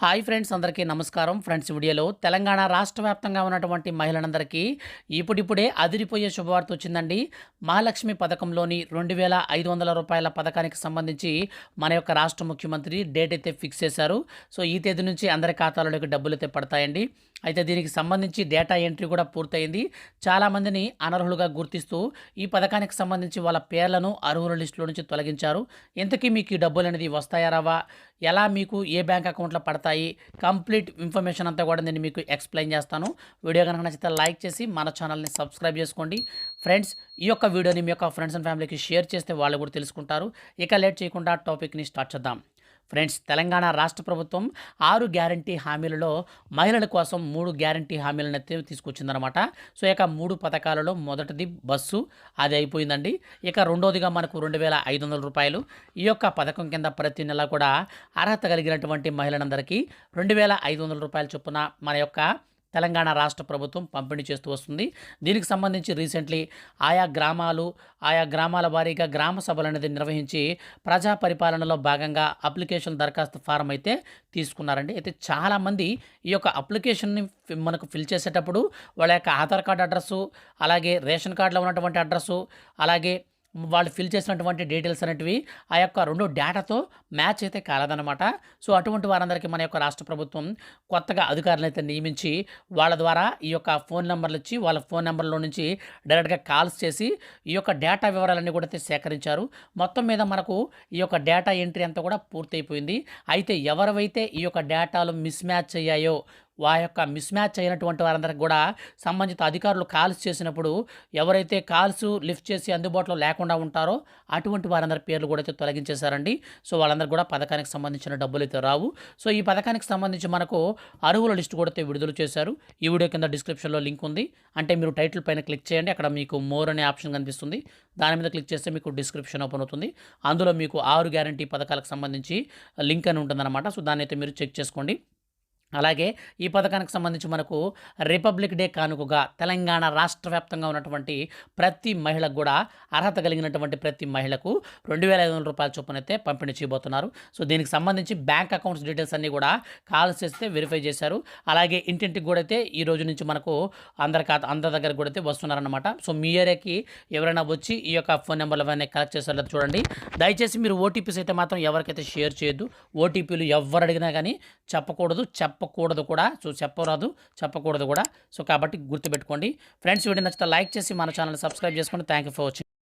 Hi friends అందరికీ నమస్కారం. Friends వీడియోలో తెలంగాణ రాష్ట్ర వ్యాప్తంగా ఉన్నటువంటి మహిళలందరికీ ఇప్పుడిప్పుడే అదిరిపోయే శుభవార్త వచ్చిందండి. మహాలక్ష్మి పథకంలోని రెండు వేల ఐదు వందల రూపాయల పథకానికి సంబంధించి మన యొక్క రాష్ట్ర ముఖ్యమంత్రి డేట్ అయితే ఫిక్స్ చేశారు. సో ఈ తేదీ నుంచి అందరి ఖాతాలలోకి డబ్బులు అయితే పడతాయండి. అయితే దీనికి సంబంధించి డేటా ఎంట్రీ కూడా పూర్తయింది. చాలామందిని అనర్హులుగా గుర్తిస్తూ ఈ పథకానికి సంబంధించి వాళ్ళ పేర్లను అర్హుల లిస్టులో నుంచి తొలగించారు. ఇంతకీ మీకు ఈ డబ్బులు అనేది వస్తాయా రావా? ఎలా మీకు ఏ బ్యాంక్ అకౌంట్లో పడతాయి? కంప్లీట్ ఇన్ఫర్మేషన్ అంతా కూడా నేను మీకు ఎక్స్ప్లెయిన్ చేస్తాను. వీడియో కనుక నచ్చితే లైక్ చేసి మన ఛానల్ని సబ్స్క్రైబ్ చేసుకోండి. ఫ్రెండ్స్ ఈ యొక్క వీడియోని మీ యొక్క ఫ్రెండ్స్ అండ్ ఫ్యామిలీకి షేర్ చేస్తే వాళ్ళు కూడా తెలుసుకుంటారు. ఇక లేట్ చేయకుండా టాపిక్ని స్టార్ట్ చేద్దాం. ఫ్రెండ్స్ తెలంగాణ రాష్ట్ర ప్రభుత్వం ఆరు గ్యారంటీ హామీలలో మహిళల కోసం మూడు గ్యారంటీ హామీలను అయితే తీసుకొచ్చిందనమాట సో ఇక మూడు పథకాలలో మొదటిది బస్సు అది అయిపోయిందండి. ఇక రెండోదిగా మనకు రెండు వేల ఐదు వందల రూపాయలు. ఈ యొక్క పథకం కింద ప్రతి నెల కూడా అర్హత కలిగినటువంటి మహిళలందరికీ రెండు వేల ఐదు వందల రూపాయల చొప్పున మన యొక్క తెలంగాణ రాష్ట్ర ప్రభుత్వం పంపిణీ చేస్తూ వస్తుంది. దీనికి సంబంధించి రీసెంట్లీ ఆయా గ్రామాలు ఆయా గ్రామాల వారీగా గ్రామ సభలు అనేది నిర్వహించి ప్రజా పరిపాలనలో భాగంగా అప్లికేషన్ దరఖాస్తు ఫారం అయితే తీసుకున్నారండి. అయితే చాలామంది ఈ యొక్క అప్లికేషన్ని మనకు ఫిల్ చేసేటప్పుడు వాళ్ళ యొక్క ఆధార్ కార్డ్ అడ్రస్సు అలాగే రేషన్ కార్డులో ఉన్నటువంటి అడ్రస్సు అలాగే వాళ్ళు ఫిల్ చేసినటువంటి డీటెయిల్స్ అనేటివి ఆ యొక్క రెండు డేటాతో మ్యాచ్ అయితే కాలేదన్నమాట. సో అటువంటి వారందరికీ మన యొక్క రాష్ట్ర ప్రభుత్వం కొత్తగా అధికారులను అయితే నియమించి వాళ్ళ ద్వారా ఈ యొక్క ఫోన్ నెంబర్లు ఇచ్చి వాళ్ళ ఫోన్ నెంబర్లో నుంచి డైరెక్ట్గా కాల్స్ చేసి ఈ యొక్క డేటా వివరాలన్నీ కూడా అయితే సేకరించారు. మొత్తం మీద మనకు ఈ యొక్క డేటా ఎంట్రీ అంతా కూడా పూర్తయిపోయింది. అయితే ఎవరైతే ఈ యొక్క డేటాలు మిస్ మ్యాచ్ అయ్యాయో వా యొక్క మిస్ మ్యాచ్ అయినటువంటి వారందరికి కూడా సంబంధిత అధికారులు కాల్స్ చేసినప్పుడు ఎవరైతే కాల్స్ లిఫ్ట్ చేసి అందుబాటులో లేకుండా ఉంటారో అటువంటి వారందరి పేర్లు కూడా అయితే తొలగించేశారండి. సో వాళ్ళందరూ కూడా పథకానికి సంబంధించిన డబ్బులు అయితే రావు. సో ఈ పథకానికి సంబంధించి మనకు అరువుల లిస్టు కూడా అయితే విడుదల చేశారు. ఈ వీడియో కింద డిస్క్రిప్షన్లో లింక్ ఉంది. అంటే మీరు టైటిల్ పైన క్లిక్ చేయండి. అక్కడ మీకు మోర్ అనే ఆప్షన్ కనిపిస్తుంది. దాని మీద క్లిక్ చేస్తే మీకు డిస్క్రిప్షన్ ఓపెన్ అవుతుంది. అందులో మీకు ఆరు గ్యారంటీ పథకాలకు సంబంధించి లింక్ అని ఉంటుందన్నమాట. సో దాన్ని అయితే మీరు చెక్ చేసుకోండి. అలాగే ఈ పథకానికి సంబంధించి మనకు రిపబ్లిక్ డే కానుకగా తెలంగాణ రాష్ట్ర వ్యాప్తంగా ఉన్నటువంటి ప్రతి మహిళకు కూడా అర్హత కలిగినటువంటి ప్రతి మహిళకు రెండు వేల ఐదు వందల రూపాయల చొప్పున అయితే పంపిణీ చేయబోతున్నారు. సో దీనికి సంబంధించి బ్యాంక్ అకౌంట్స్ డీటెయిల్స్ అన్నీ కూడా కాల్ చేస్తే వెరిఫై చేశారు. అలాగే ఇంటింటికి కూడా అయితే ఈ రోజు నుంచి మనకు అందరి ఖాతా అందరి దగ్గర కూడా అయితే వస్తున్నారన్నమాట. సో మీ ఏరియాకి ఎవరైనా వచ్చి ఈ యొక్క ఫోన్ నెంబర్లు అవన్నీ కలెక్ట్ చేశారో చూడండి. దయచేసి మీరు ఓటీపీస్ అయితే మాత్రం ఎవరికైతే షేర్ చేయొద్దు ఓటీపీలు ఎవరు అడిగినా కానీ చెప్పకూడదు చెప్ప చెప్పకూడదు కూడా. సో చెప్పరాదు చెప్పకూడదు కూడా. సో కాబట్టి గుర్తుపెట్టుకోండి. ఫ్రెండ్స్ వీడియో నచ్చితే లైక్ చేసి మన ఛానల్ సబ్స్క్రైబ్ చేసుకోండి. Thank you for watching.